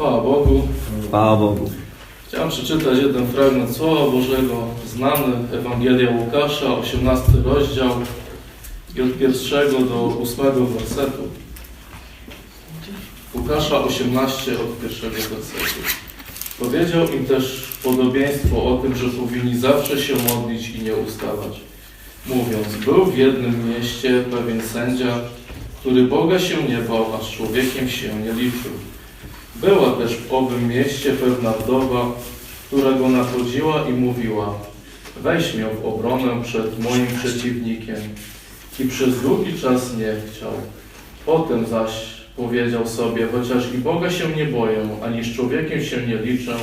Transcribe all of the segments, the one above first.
Chwała Bogu. Chwała Bogu. Chciałem przeczytać jeden fragment Słowa Bożego, znany Ewangelia Łukasza, 18 rozdział i od pierwszego do ósmego wersetu. Łukasza 18 od pierwszego wersetu. Powiedział im też podobieństwo o tym, że powinni zawsze się modlić i nie ustawać. Mówiąc, był w jednym mieście pewien sędzia, który Boga się nie bał, a z człowiekiem się nie liczył. Była też w owym mieście pewna wdowa, która go nachodziła i mówiła Weź mnie w obronę przed moim przeciwnikiem. I przez długi czas nie chciał. Potem zaś powiedział sobie, chociaż i Boga się nie boję, ani z człowiekiem się nie liczę,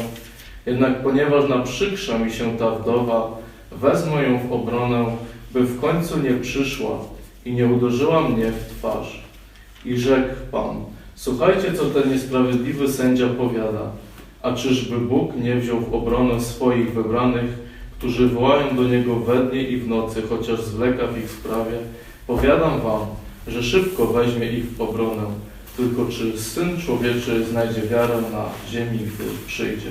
jednak ponieważ naprzykrza mi się ta wdowa, wezmę ją w obronę, by w końcu nie przyszła i nie uderzyła mnie w twarz. I rzekł Pan, Słuchajcie, co ten niesprawiedliwy sędzia powiada. A czyżby Bóg nie wziął w obronę swoich wybranych, którzy wołają do Niego we dnie i w nocy, chociaż zwleka w ich sprawie? Powiadam Wam, że szybko weźmie ich w obronę. Tylko czy Syn Człowieczy znajdzie wiarę na ziemi, gdy przyjdzie?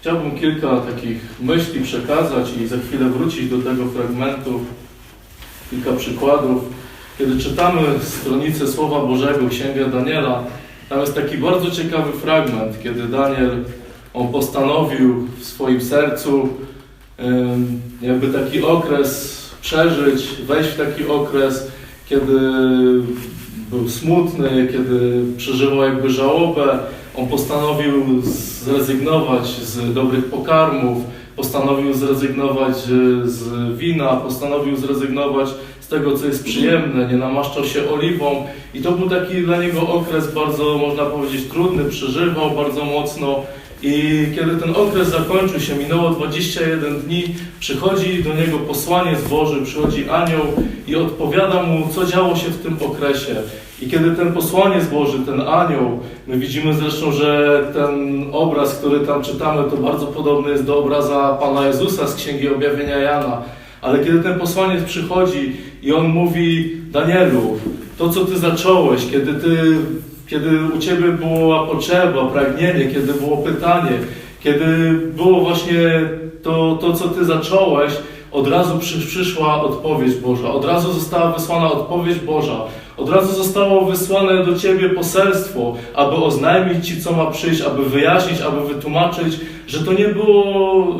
Chciałbym kilka takich myśli przekazać i za chwilę wrócić do tego fragmentu. Kilka przykładów. Kiedy czytamy stronicę Słowa Bożego, Księgę Daniela, tam jest taki bardzo ciekawy fragment, kiedy Daniel, on postanowił w swoim sercu jakby taki okres przeżyć, wejść w taki okres, kiedy był smutny, kiedy przeżywał jakby żałobę. On postanowił zrezygnować z dobrych pokarmów, postanowił zrezygnować y, z wina, postanowił zrezygnować z tego, co jest przyjemne, nie namaszczał się oliwą i to był taki dla niego okres bardzo, można powiedzieć, trudny, przeżywał bardzo mocno i kiedy ten okres zakończył się, minęło 21 dni, przychodzi do niego posłaniec Boży, przychodzi anioł i odpowiada mu, co działo się w tym okresie. I kiedy ten posłaniec Boży, ten anioł, my widzimy zresztą, że ten obraz, który tam czytamy, to bardzo podobny jest do obraza Pana Jezusa z Księgi Objawienia Jana. Ale kiedy ten posłaniec przychodzi i on mówi, Danielu, to co ty zacząłeś, kiedy ty, kiedy u ciebie była potrzeba, pragnienie, kiedy było pytanie, kiedy było właśnie to, to co ty zacząłeś, od razu przy, przyszła odpowiedź Boża, od razu została wysłana odpowiedź Boża, od razu zostało wysłane do Ciebie poselstwo, aby oznajmić Ci, co ma przyjść, aby wyjaśnić, aby wytłumaczyć, że to nie było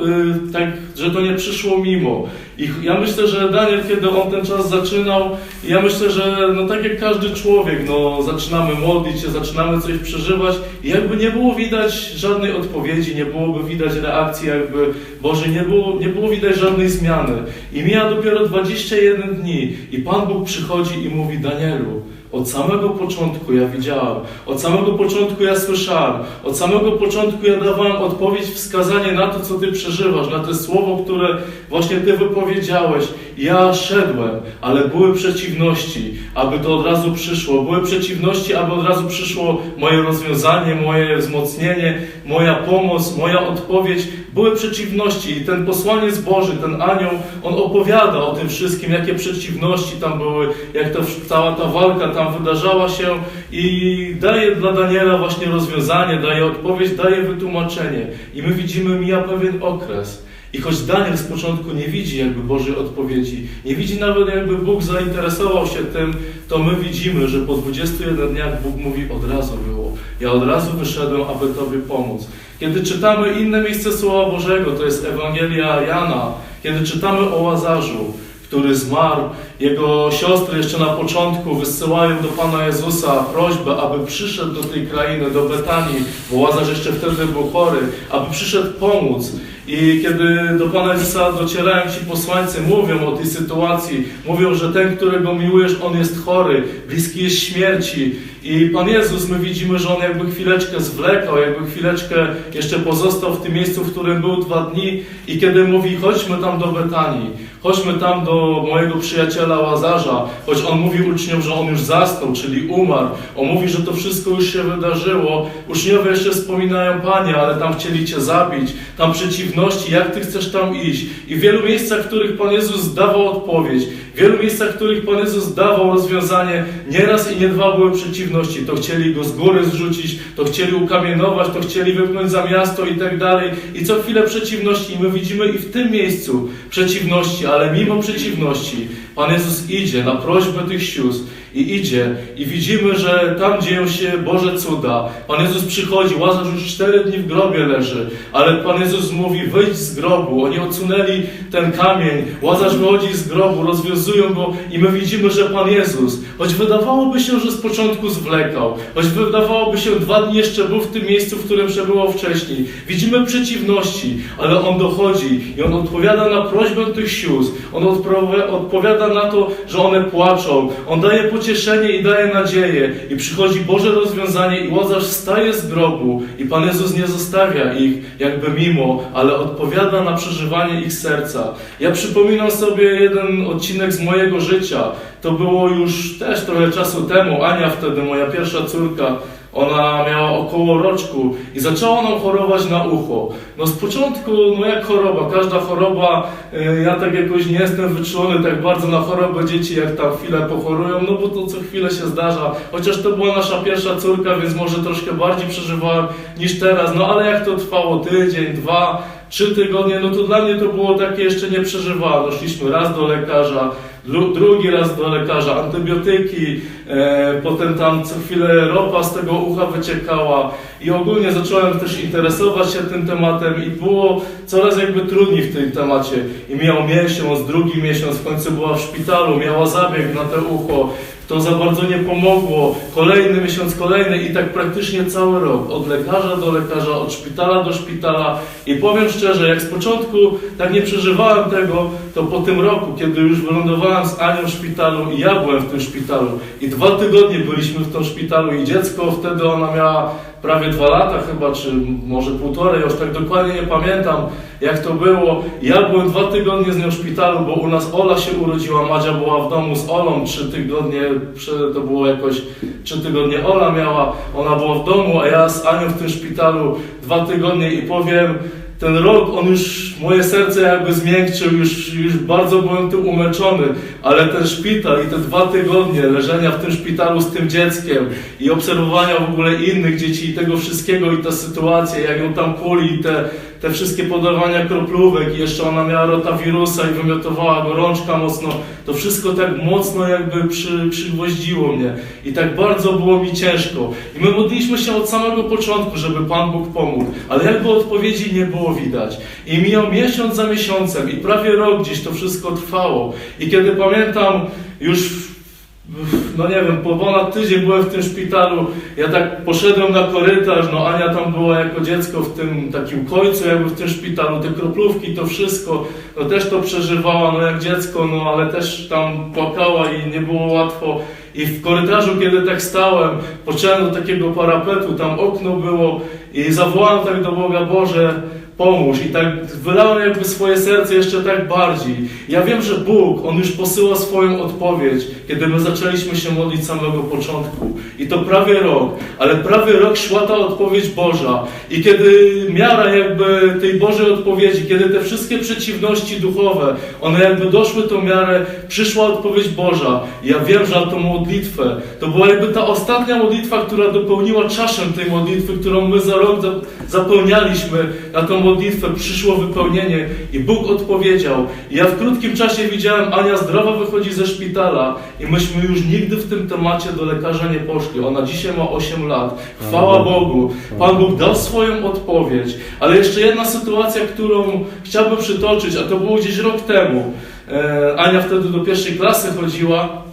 y, tak, że to nie przyszło mimo. I ja myślę, że Daniel, kiedy on ten czas zaczynał, ja myślę, że no tak jak każdy człowiek, no zaczynamy modlić się, zaczynamy coś przeżywać i jakby nie było widać żadnej odpowiedzi, nie byłoby widać reakcji jakby Boże, nie było, nie było widać żadnej zmiany. I mija dopiero 21 dni i Pan Bóg przychodzi i mówi Danielu, od samego początku ja widziałem, od samego początku ja słyszałem, od samego początku ja dawałem odpowiedź, wskazanie na to, co Ty przeżywasz, na to słowo, które właśnie Ty wypowiedziałeś. Ja szedłem, ale były przeciwności, aby to od razu przyszło. Były przeciwności, aby od razu przyszło moje rozwiązanie, moje wzmocnienie, moja pomoc, moja odpowiedź. Były przeciwności i ten posłaniec Boży, ten anioł, on opowiada o tym wszystkim, jakie przeciwności tam były, jak to cała ta walka tam wydarzała się i daje dla Daniela właśnie rozwiązanie, daje odpowiedź, daje wytłumaczenie. I my widzimy, mija pewien okres. I choć Daniel z początku nie widzi jakby Bożej odpowiedzi, nie widzi nawet jakby Bóg zainteresował się tym, to my widzimy, że po 21 dniach Bóg mówi od razu. Ja od razu wyszedłem, aby Tobie pomóc. Kiedy czytamy inne miejsce Słowa Bożego, to jest Ewangelia Jana, kiedy czytamy o Łazarzu, który zmarł, jego siostry jeszcze na początku wysyłają do Pana Jezusa prośbę, aby przyszedł do tej krainy, do Betanii, bo Łazarz jeszcze wtedy był chory, aby przyszedł pomóc. I kiedy do Pana Jezusa docierają ci posłańcy, mówią o tej sytuacji, mówią, że ten, którego miłujesz, on jest chory, bliski jest śmierci. I Pan Jezus, my widzimy, że on jakby chwileczkę zwlekał, jakby chwileczkę jeszcze pozostał w tym miejscu, w którym był dwa dni. I kiedy mówi, chodźmy tam do Betanii, chodźmy tam do mojego przyjaciela Łazarza, choć on mówi uczniom, że on już zasnął, czyli umarł. On mówi, że to wszystko już się wydarzyło. Uczniowie jeszcze wspominają, Panie, ale tam chcieli Cię zabić, tam przeciwności, jak Ty chcesz tam iść. I w wielu miejscach, w których Pan Jezus dawał odpowiedź, wielu miejscach, w których Pan Jezus dawał rozwiązanie, nieraz i nie dwa były przeciwności. To chcieli go z góry zrzucić, to chcieli ukamienować, to chcieli wypchnąć za miasto i tak dalej. I co chwilę przeciwności. I my widzimy i w tym miejscu przeciwności, ale mimo przeciwności Pan Jezus idzie na prośbę tych sióstr i idzie i widzimy, że tam dzieją się Boże cuda. Pan Jezus przychodzi, Łazarz już cztery dni w grobie leży, ale Pan Jezus mówi wyjdź z grobu. Oni odsunęli ten kamień, Łazarz wychodzi z grobu, rozwiązują go i my widzimy, że Pan Jezus, choć wydawałoby się, że z początku zwlekał, choć wydawałoby się dwa dni jeszcze był w tym miejscu, w którym przebywał wcześniej. Widzimy przeciwności, ale On dochodzi i On odpowiada na prośbę tych sióstr. On odpowi- odpowiada na to, że one płaczą. On daje pocieszenie i daje nadzieję. I przychodzi Boże rozwiązanie i Łazarz staje z grobu i Pan Jezus nie zostawia ich jakby mimo, ale odpowiada na przeżywanie ich serca. Ja przypominam sobie jeden odcinek z mojego życia. To było już też trochę czasu temu. Ania wtedy, moja pierwsza córka, ona miała około roczku i zaczęła nam chorować na ucho. No z początku, no jak choroba, każda choroba, y, ja tak jakoś nie jestem wyczulony tak bardzo na chorobę dzieci, jak tam chwilę pochorują, no bo to co chwilę się zdarza. Chociaż to była nasza pierwsza córka, więc może troszkę bardziej przeżywałem niż teraz, no ale jak to trwało tydzień, dwa, trzy tygodnie, no to dla mnie to było takie jeszcze nie przeżywałem. No szliśmy raz do lekarza, dru- drugi raz do lekarza, antybiotyki, potem tam co chwilę ropa z tego ucha wyciekała i ogólnie zacząłem też interesować się tym tematem i było coraz jakby trudniej w tym temacie. I miał miesiąc, drugi miesiąc, w końcu była w szpitalu, miała zabieg na to ucho, to za bardzo nie pomogło. Kolejny miesiąc, kolejny i tak praktycznie cały rok. Od lekarza do lekarza, od szpitala do szpitala. I powiem szczerze, jak z początku tak nie przeżywałem tego, to po tym roku, kiedy już wylądowałem z Anią w szpitalu i ja byłem w tym szpitalu i dwa tygodnie byliśmy w tym szpitalu i dziecko wtedy ona miała prawie dwa lata chyba, czy może półtorej, już tak dokładnie nie pamiętam jak to było. Ja byłem dwa tygodnie z nią w szpitalu, bo u nas Ola się urodziła, Madzia była w domu z Olą trzy tygodnie, to było jakoś trzy tygodnie Ola miała, ona była w domu, a ja z Anią w tym szpitalu dwa tygodnie i powiem, ten rok, on już, moje serce jakby zmiękczył, już, już bardzo byłem tym umęczony, ale ten szpital i te dwa tygodnie leżenia w tym szpitalu z tym dzieckiem i obserwowania w ogóle innych dzieci i tego wszystkiego i ta sytuacja, jak ją tam kuli i te, te wszystkie podawania kroplówek i jeszcze ona miała rotawirusa i wymiotowała gorączka mocno, to wszystko tak mocno jakby przy, przygwoździło mnie i tak bardzo było mi ciężko. I my modliliśmy się od samego początku, żeby Pan Bóg pomógł, ale jakby odpowiedzi nie było widać. I mijał miesiąc za miesiącem i prawie rok gdzieś to wszystko trwało. I kiedy pamiętam już no nie wiem, po ponad tydzień byłem w tym szpitalu, ja tak poszedłem na korytarz, no Ania tam była jako dziecko w tym takim końcu jakby w tym szpitalu, te kroplówki, to wszystko, no też to przeżywała, no jak dziecko, no ale też tam płakała i nie było łatwo. I w korytarzu, kiedy tak stałem, począłem do takiego parapetu, tam okno było i zawołałem tak do Boga, Boże, pomóż. I tak wylałem jakby swoje serce jeszcze tak bardziej. Ja wiem, że Bóg, On już posyła swoją odpowiedź, kiedy my zaczęliśmy się modlić samego początku. I to prawie rok, ale prawie rok szła ta odpowiedź Boża. I kiedy miara jakby tej Bożej odpowiedzi, kiedy te wszystkie przeciwności duchowe, one jakby doszły tą miarę, przyszła odpowiedź Boża. I ja wiem, że na tą modlitwę, to była jakby ta ostatnia modlitwa, która dopełniła czaszę tej modlitwy, którą my za rok za- zapełnialiśmy. Na tą modlitwę przyszło wypełnienie i Bóg odpowiedział. I ja w krótkim czasie widziałem, Ania zdrowa wychodzi ze szpitala i myśmy już nigdy w tym temacie do lekarza nie poszli. Ona dzisiaj ma 8 lat. Chwała Bogu. Pan Bóg dał swoją odpowiedź. Ale jeszcze jedna sytuacja, którą chciałbym przytoczyć, a to było gdzieś rok temu. E, Ania wtedy do pierwszej klasy chodziła.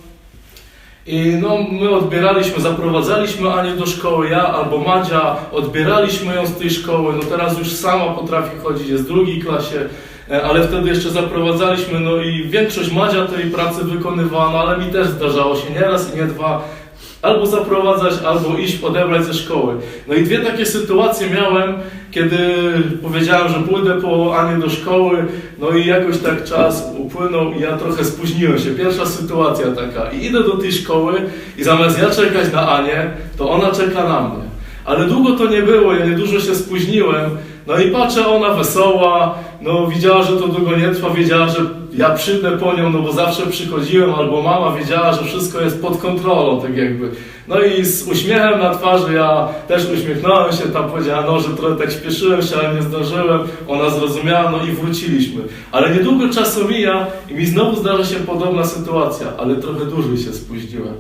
I no, my odbieraliśmy, zaprowadzaliśmy Anię do szkoły, ja albo Madzia, odbieraliśmy ją z tej szkoły, no teraz już sama potrafi chodzić, jest w drugiej klasie, e, ale wtedy jeszcze zaprowadzaliśmy, no i większość Madzia tej pracy wykonywała, no ale mi też zdarzało się nie raz i nie dwa, albo zaprowadzać, albo iść odebrać ze szkoły. No i dwie takie sytuacje miałem, kiedy powiedziałem, że pójdę po Anię do szkoły, no i jakoś tak czas upłynął i ja trochę spóźniłem się. Pierwsza sytuacja taka. I idę do tej szkoły i zamiast ja czekać na Anię, to ona czeka na mnie. Ale długo to nie było, ja niedużo się spóźniłem. No i patrzę, ona wesoła, no widziała, że to długo nie trwa, wiedziała, że ja przyjdę po nią, no bo zawsze przychodziłem, albo mama wiedziała, że wszystko jest pod kontrolą, tak jakby. No i z uśmiechem na twarzy ja też uśmiechnąłem się, tam powiedziała, no, że trochę tak śpieszyłem się, ale nie zdążyłem, ona zrozumiała, no i wróciliśmy. Ale niedługo czasu mija i mi znowu zdarza się podobna sytuacja, ale trochę dłużej się spóźniłem.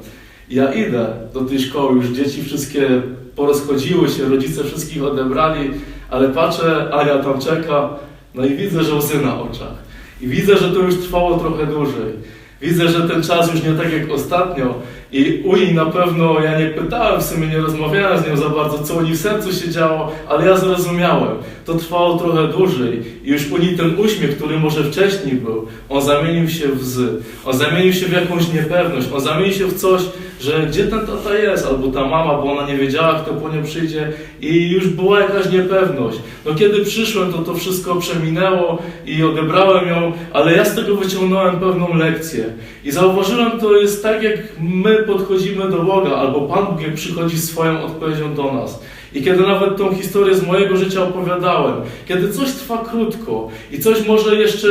Ja idę do tej szkoły, już dzieci wszystkie porozchodziły się, rodzice wszystkich odebrali, ale patrzę, Ania tam czeka, no i widzę, że łzy na oczach. I widzę, że to już trwało trochę dłużej. Widzę, że ten czas już nie tak jak ostatnio. I u niej na pewno, ja nie pytałem, w sumie nie rozmawiałem z nią za bardzo, co u niej w sercu się działo, ale ja zrozumiałem. To trwało trochę dłużej. I już u niej ten uśmiech, który może wcześniej był, on zamienił się w łzy. On zamienił się w jakąś niepewność. On zamienił się w coś, że gdzie ten tata jest, albo ta mama, bo ona nie wiedziała, kto po nią przyjdzie i już była jakaś niepewność. No kiedy przyszłem, to to wszystko przeminęło i odebrałem ją, ale ja z tego wyciągnąłem pewną lekcję. I zauważyłem, to jest tak, jak my podchodzimy do Boga, albo Pan Bóg jak przychodzi swoją odpowiedzią do nas. I kiedy nawet tą historię z mojego życia opowiadałem, kiedy coś trwa krótko i coś może jeszcze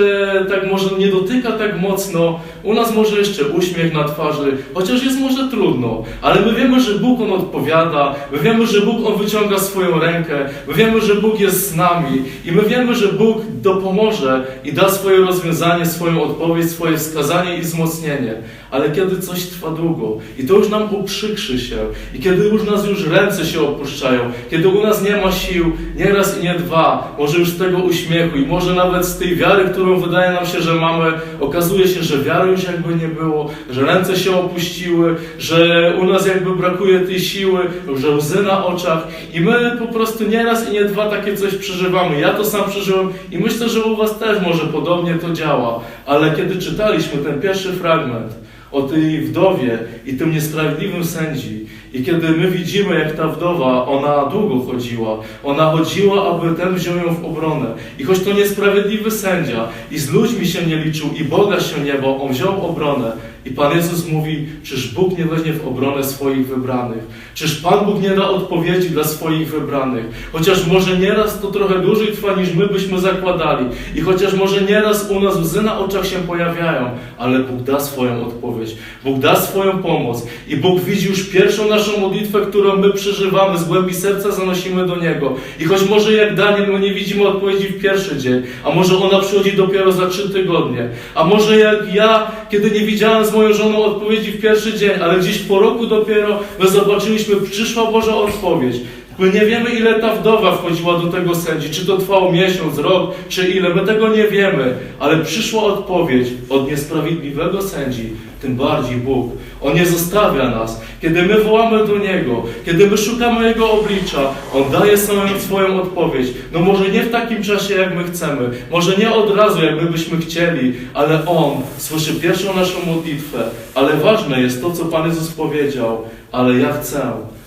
tak może nie dotyka tak mocno, u nas może jeszcze uśmiech na twarzy, chociaż jest może trudno, ale my wiemy, że Bóg On odpowiada, my wiemy, że Bóg On wyciąga swoją rękę, my wiemy, że Bóg jest z nami i my wiemy, że Bóg dopomoże i da swoje rozwiązanie, swoją odpowiedź, swoje wskazanie i wzmocnienie. Ale kiedy coś trwa długo i to już nam uprzykrzy się i kiedy już nas już ręce się opuszczają, kiedy u nas nie ma sił, nie raz i nie dwa, może już z tego uśmiechu i może nawet z tej wiary, którą wydaje nam się, że mamy, okazuje się, że wiary już jakby nie było, że ręce się opuściły, że u nas jakby brakuje tej siły, że łzy na oczach i my po prostu nie raz i nie dwa takie coś przeżywamy. Ja to sam przeżyłem i myślę, że u was też może podobnie to działa, ale kiedy czytaliśmy ten pierwszy fragment, o tej wdowie i tym niesprawiedliwym sędzi. I kiedy my widzimy, jak ta wdowa, ona długo chodziła, ona chodziła, aby ten wziął ją w obronę. I choć to niesprawiedliwy sędzia i z ludźmi się nie liczył i Boga się nie bał, on wziął obronę. I Pan Jezus mówi, czyż Bóg nie weźmie w obronę swoich wybranych? Czyż Pan Bóg nie da odpowiedzi dla swoich wybranych? Chociaż może nieraz to trochę dłużej trwa niż my byśmy zakładali. I chociaż może nieraz u nas łzy na oczach się pojawiają, ale Bóg da swoją odpowiedź. Bóg da swoją pomoc. I Bóg widzi już pierwszą naszą modlitwę, którą my przeżywamy, z głębi serca zanosimy do Niego. I choć może jak Daniel, my nie widzimy odpowiedzi w pierwszy dzień, a może ona przychodzi dopiero za trzy tygodnie, a może jak ja, kiedy nie widziałem moją żoną odpowiedzi w pierwszy dzień, ale gdzieś po roku dopiero my zobaczyliśmy, przyszła Boża odpowiedź. My nie wiemy, ile ta wdowa wchodziła do tego sędzi, czy to trwało miesiąc, rok, czy ile, my tego nie wiemy, ale przyszła odpowiedź od niesprawiedliwego sędzi, tym bardziej Bóg. On nie zostawia nas. Kiedy my wołamy do Niego, kiedy my szukamy Jego oblicza, On daje swoją, swoją odpowiedź. No może nie w takim czasie, jak my chcemy, może nie od razu, jak my byśmy chcieli, ale On słyszy pierwszą naszą modlitwę. Ale ważne jest to, co Pan Jezus powiedział, ale ja chcę,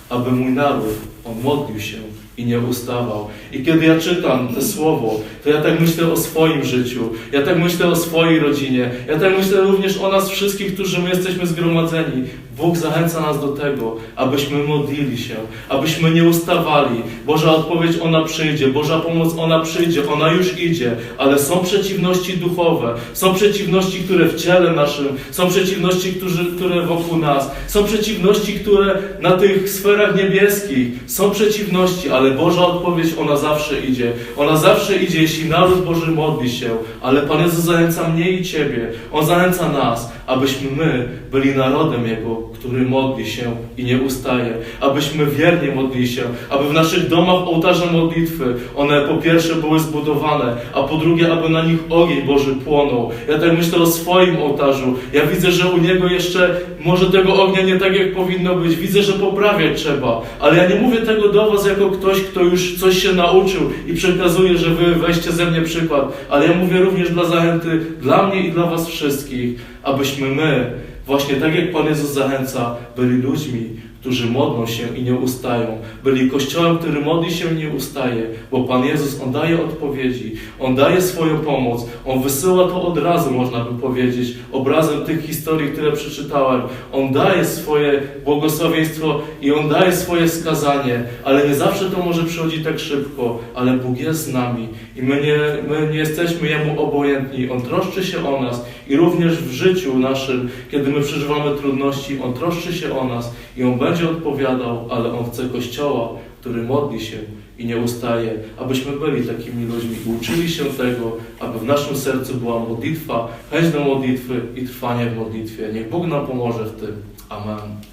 aby mój naród, on modlił się i nie ustawał. I kiedy ja czytam te słowo, to ja tak myślę o swoim życiu, ja tak myślę o swojej rodzinie, ja tak myślę również o nas wszystkich, którzy my jesteśmy zgromadzeni. Bóg zachęca nas do tego, abyśmy modlili się, abyśmy nie ustawali. Boża odpowiedź, ona przyjdzie, Boża pomoc, ona przyjdzie, ona już idzie, ale są przeciwności duchowe, są przeciwności, które w ciele naszym, są przeciwności, którzy, które wokół nas, są przeciwności, które na tych sferach niebieskich, są przeciwności, ale Boża odpowiedź, ona zawsze idzie. Ona zawsze idzie, jeśli naród Boży modli się, ale Pan Jezus zachęca mnie i Ciebie, On zachęca nas, abyśmy my byli narodem Jego, który modli się i nie ustaje, abyśmy wiernie modlili się, aby w naszych domach ołtarze modlitwy, one po pierwsze były zbudowane, a po drugie, aby na nich ogień Boży płonął. Ja tak myślę o swoim ołtarzu. Ja widzę, że u niego jeszcze może tego ognia nie tak jak powinno być. Widzę, że poprawiać trzeba, ale ja nie mówię tego do Was jako ktoś, kto już coś się nauczył i przekazuje, że Wy weźcie ze mnie przykład, ale ja mówię również dla zachęty dla mnie i dla Was wszystkich, abyśmy my, właśnie tak jak Pan Jezus zachęca, byli ludźmi, którzy modlą się i nie ustają. Byli Kościołem, który modli się i nie ustaje, bo Pan Jezus, On daje odpowiedzi, On daje swoją pomoc, On wysyła to od razu, można by powiedzieć, obrazem tych historii, które przeczytałem. On daje swoje błogosławieństwo i On daje swoje skazanie, ale nie zawsze to może przychodzić tak szybko, ale Bóg jest z nami i my nie, my nie jesteśmy Jemu obojętni. On troszczy się o nas i również w życiu naszym, kiedy my przeżywamy trudności, On troszczy się o nas i On będzie odpowiadał, ale On chce Kościoła, który modli się i nie ustaje, abyśmy byli takimi ludźmi i uczyli się tego, aby w naszym sercu była modlitwa, chęć do modlitwy i trwanie w modlitwie. Niech Bóg nam pomoże w tym. Amen.